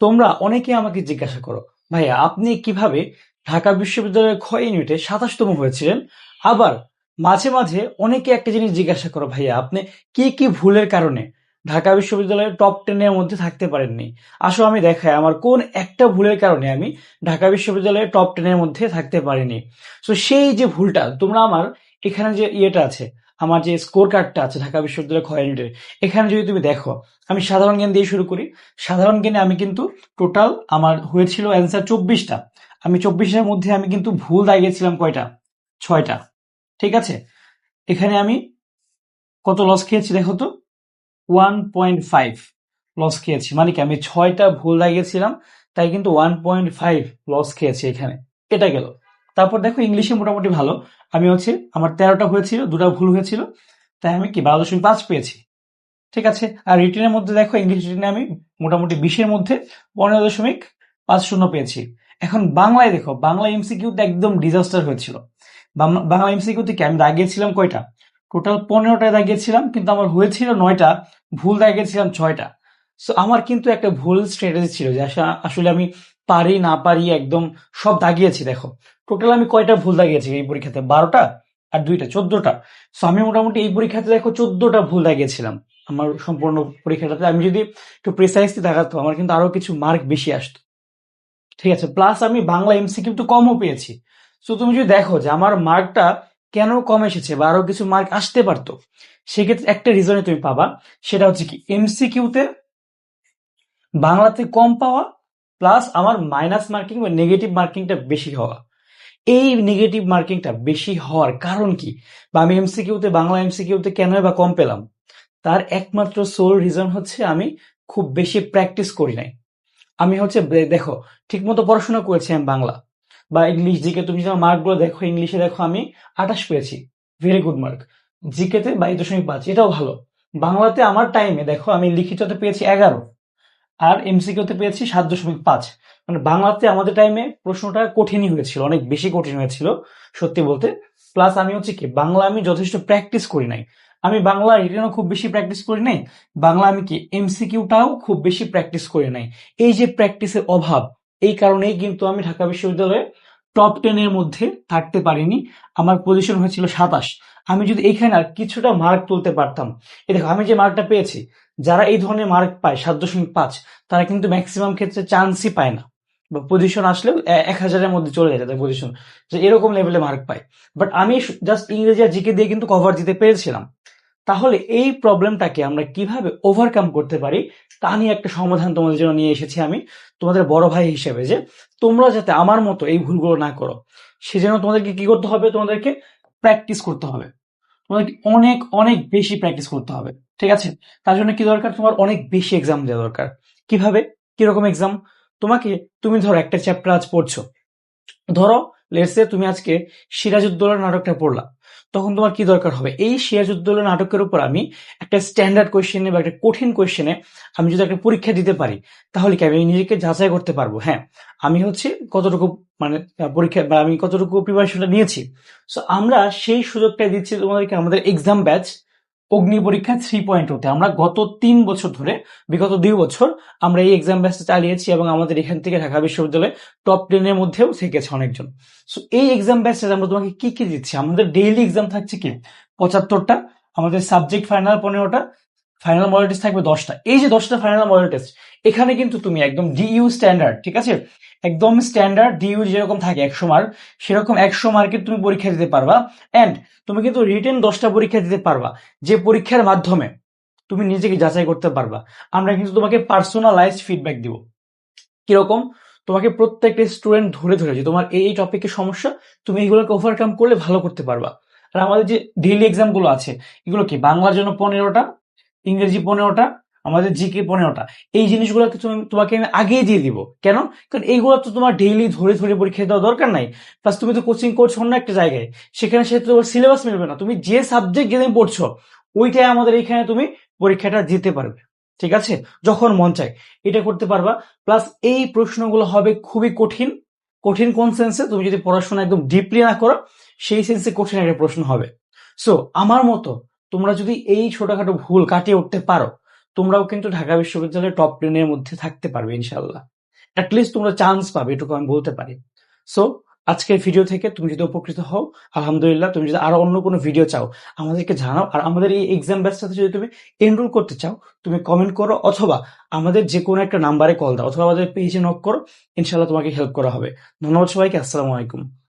তোমরা অনেকে আমাকে জিজ্ঞাসা করো, ভাইয়া, আপনি কীভাবে ঢাকা বিশ্ববিদ্যালয়ের ক্ষয় ইউনিটে সাতাশতম হয়েছিলেন? আবার মাঝে মাঝে অনেকে একটা জিনিস জিজ্ঞাসা করো, ভাইয়া, আপনি কি কি ভুলের কারণে ঢাকা বিশ্ববিদ্যালয়ের টপ টেনের মধ্যে থাকতে পারেননি? আসো আমি দেখাই আমার কোন একটা ভুলের কারণে আমি ঢাকা বিশ্ববিদ্যালয়ের টপ টেনের মধ্যে থাকতে পারিনি। তো সেই যে ভুলটা, তোমরা আমার এখানে যে ইয়েটা আছে আমার যে স্কোর কার্ডটা আছে ঢাকা বিশ্ববিদ্যালয় ক্ষয় ইউনিটের এখানে যদি তুমি দেখো, আমি সাধারণ জ্ঞান দিয়ে শুরু করি। সাধারণ জ্ঞানে আমি কিন্তু টোটাল আমার হয়েছিল অ্যান্সার চব্বিশটা। আমি চব্বিশের মধ্যে আমি কিন্তু ভুল দাগিয়েছিলাম কয়টা? ছয়টা। ঠিক আছে? এখানে আমি কত লস খেয়েছি দেখো তো? ওয়ান পয়েন্ট ফাইভ লস খেয়েছি। মানে কি, আমি ছয়টা ভুল দাগিয়েছিলাম, তাই কিন্তু ওয়ান পয়েন্ট ফাইভ লস খেয়েছি এখানে। এটা গেল। তারপর দেখো ইংলিশে মোটামুটি ভালো। আমি হচ্ছে, আমার তেরোটা হয়েছিল, দুটা ভুল হয়েছিল, তাই আমি কি বারো দশমিক পাঁচ পেয়েছি। ঠিক আছে? আর রিটেনের মধ্যে দেখো, ইংলিশ রিটেনে আমি মোটামুটি বিশের মধ্যে পনেরো দশমিক পাঁচ শূন্য পেয়েছি। এখন বাংলায় দেখো, বাংলা এমসিকিউতে একদম ডিজাস্টার হয়েছিল। বাংলা- এমসিকিউতে কি আমি দাগিয়েছিলাম কয়টা? টোটাল পনেরোটায় দাগিয়েছিলাম, কিন্তু আমার হয়েছিল নয়টা, ভুল দাগিয়েছিলাম ছয়টা। সো আমার কিন্তু একটা ভুল স্ট্র্যাটেজি ছিল যে আসলে আমি পারি, না পারি, একদম সব দাগিয়েছি, দেখো। টোটাল আমি কয়টা ভুল দাগিয়েছি এই পরীক্ষাতে? বারোটা আর দুইটা, চোদ্দটা। সো আমি মোটামুটি এই পরীক্ষাতে দেখো চোদ্দটা ভুল দাগিয়েছিলাম আমার সম্পূর্ণ পরীক্ষাটাতে। আমি যদি একটু প্রিসাইজলি দেখাতো, আমার কিন্তু আরও কিছু মার্ক বেশি আসতো। ঠিক আছে প্লাস আমি বাংলা এমসিকিউ তো কমও পেয়েছি। সো তুমি যদি দেখো যে আমার মার্কটা কেন কম এসেছে বা আরও কিছু মার্ক আসতে পারতো, সেক্ষেত্রে একটা রিজনে তুমি পাবা। সেটা হচ্ছে কি এমসিকিউতে বাংলাতে কম পাওয়া প্লাস আমার মাইনাস মার্কিং বা নেগেটিভ মার্কিংটা বেশি হওয়া। এই নেগেটিভ মার্কিংটা বেশি হওয়ার কারণ কি? বা আমি এমসিকিউতে বাংলা এমসিকিউতে কেন বা কম পেলাম? তার একমাত্র সোল রিজন হচ্ছে আমি খুব বেশি প্র্যাকটিস করি নাই। আমি হচ্ছে দেখো, ঠিকমতো পড়াশোনা করেছি আমি বাংলা। বা ইংলিশ জিকে তুমি যদি মার্কগুলো দেখো ইংলিশে দেখো, আমি আঠাশ পেয়েছি। ভেরি গুড মার্ক জিকেতে বাইশ দশমিক পাঁচ, এটাও ভালো। বাংলাতে আমার টাইমে দেখো, আমি লিখিততে পেয়েছি এগারো। আর এমসিকিউতে পেয়েছি সাত দশমিক পাঁচ। মানে বাংলাতে আমাদের টাইমে প্রশ্নটা কঠিনই হয়েছিল, অনেক বেশি কঠিন হয়েছিল, সত্যি বলতে। প্লাস আমি হচ্ছে কি, বাংলা আমি যথেষ্ট প্র্যাকটিস করি নাই। আমি বাংলা রিটেনও খুব বেশি প্র্যাকটিস করি নাই, বাংলা আমি কি এমসিকিউটাও খুব বেশি প্র্যাকটিস করি নাই। এই যে প্র্যাকটিসের অভাব, এই কারণেই কিন্তু আমি ঢাকা বিশ্ববিদ্যালয়ে টপ টেনের মধ্যে থাকতে পারিনি। আমার পজিশন হয়েছিল সাতাশ। আমি যদি এখানে আর কিছুটা মার্ক তুলতে পারতাম। এই দেখো, আমি যে মার্কটা পেয়েছি, যারা এই ধরনের মার্ক পায়, সাত দশমিক পাঁচ, তারা কিন্তু ম্যাক্সিমাম ক্ষেত্রে চান্সই পায় না। বা পজিশন আসলেও এক হাজারের মধ্যে চলে যায় তাদের পজিশন যে এরকম লেভেলে মার্ক পায়। বাট আমি জাস্ট ইংরেজি আর জিকে দিয়ে কিন্তু কভার দিতে পেরেছিলাম। তাহলে এই প্রবলেমটাকে আমরা কীভাবে ওভারকাম করতে পারি, তা নিয়ে একটা সমাধান তোমাদের জন্য নিয়ে এসেছি আমি তোমাদের বড় ভাই হিসেবে যে তোমরা যাতে আমার মতো এই ভুলগুলো না করো। সেজন্য তোমাদেরকে কি করতে হবে? তোমাদেরকে প্র্যাকটিস করতে হবে। তোমাদেরকে অনেক অনেক বেশি প্র্যাকটিস করতে হবে, ঠিক আছে? তার জন্য কি দরকার? তোমার অনেক বেশি এক্সাম দেওয়া দরকার। কীভাবে? কীরকম এক্সাম তোমাকে, তুমি ধরো একটা চ্যাপ্টার আজ পড়ছো। ধরো লেটসে তুমি আজকে সিরাজউদ্দৌলার নাটকটা পড়লা। তখন তোমার কি দরকার হবে? এই সিরাজউদ্দৌলা নাটকের উপর আমি একটা স্ট্যান্ডার্ড কোয়েশ্চেনে বা একটা কঠিন কোয়েশ্চেনে আমি যদি একটা পরীক্ষা দিতে পারি, তাহলে কি আমি নিজেকে যাচাই করতে পারব? হ্যাঁ আমি হচ্ছে কতটুকু মানে পরীক্ষা বা আমি কতটুকু প্রিপারেশনটা নিয়েছি? সো আমরা সেই সুযোগটা দিচ্ছি তোমাদেরকে আমাদের এক্সাম ব্যাচ অগ্নি পরীক্ষা থ্রি পয়েন্ট ওতে আমরা গত তিন বছর ধরে, বিগত দুই বছর, আমরা এই এক্সাম ব্যাচটা চালিয়েছি এবং আমাদের এখান থেকে ঢাকা বিশ্ববিদ্যালয়ে টপ টেনের মধ্যেও শিখেছে অনেকজন। সো এই এক্সাম ব্যাচে আমরা তোমাকে কি কি দিচ্ছি? আমাদের ডেইলি এক্সাম থাকছে কি? পঁচাত্তরটা, আমাদের সাবজেক্ট ফাইনাল পনেরোটা ফাইনাল মডেল টেস্ট থাকবে দশটা। এই যে দশটা ফাইনাল মডেল টেস্ট এখানে কিন্তু তুমি একদম ডিইউ স্ট্যান্ডার্ড ঠিক আছে? একদম স্ট্যান্ডার্ড ডিইউ যেরকম থাকে একশো মার্ক সেরকম একশো মার্কের তুমি পরীক্ষা দিতে পারবা। অ্যান্ড তুমি কিন্তু রিটেন দশটা পরীক্ষা দিতে পারবা, যে পরীক্ষার মাধ্যমে তুমি নিজেকে যাচাই করতে পারবা। আমরা কিন্তু তোমাকে পার্সোনালাইজ ফিডব্যাক দিব। কীরকম? তোমাকে প্রত্যেকটা স্টুডেন্ট ধরে ধরে যে তোমার এই টপিকের সমস্যা, তুমি এইগুলোকে ওভারকাম করলে ভালো করতে পারবা। আর আমাদের যে ডেইলি এক্সামগুলো আছে, এগুলো কি? বাংলার জন্য পনেরোটা, ইংরেজি পনেরোটা আমাদের জিকে পনেরোটা। এই জিনিসগুলোকে তুমি তোমাকে আমি আগেই দিয়ে দিব। কেন? কারণ এইগুলো তো তোমার ডেইলি ধরে ধরে পরীক্ষা দেওয়া দরকার নাই। প্লাস তুমি তো কোচিং করছ অন্য একটা জায়গায়। সেখানে সে তোমার সিলেবাস মিলবে না। তুমি যে সাবজেক্ট যেদিন পড়ছো, ওইটাই আমাদের এইখানে তুমি পরীক্ষাটা দিতে পারবে। ঠিক আছে? যখন মন চায়। এটা করতে পারবা। প্লাস এই প্রশ্নগুলো হবে খুবই কঠিন। কঠিন কোন সেন্সে তুমি যদি পড়াশোনা একদম ডিপলি না করো, সেই সেন্সে কঠিন একটা প্রশ্ন হবে। সো আমার মতো তোমরা যদি এই ছোটখাটো ভুল কাটিয়ে উঠতে পারো তোমরাও কিন্তু ঢাকা বিশ্ববিদ্যালয়ের টপ টেনের মধ্যে থাকতে পারবে ইনশাল্লাহ অ্যাটলিস্ট তোমরা চান্স পাবে, এটুকু আমি বলতে পারি। সো আজকের ভিডিও থেকে তুমি যদি উপকৃত হও, আলহামদুলিল্লাহ, তুমি যদি আরও অন্য কোনো ভিডিও চাও, আমাদেরকে জানাও। আর আমাদের এই এক্সাম ব্যাচটাতে যদি তুমি এনরোল করতে চাও, তুমি কমেন্ট করো অথবা আমাদের যে কোনো একটা নাম্বারে কল দাও, অথবা আমাদের পেজে নক করো ইনশাল্লাহ তোমাকে হেল্প করা হবে। ধন্যবাদ সবাইকে, আসসালামু আলাইকুম।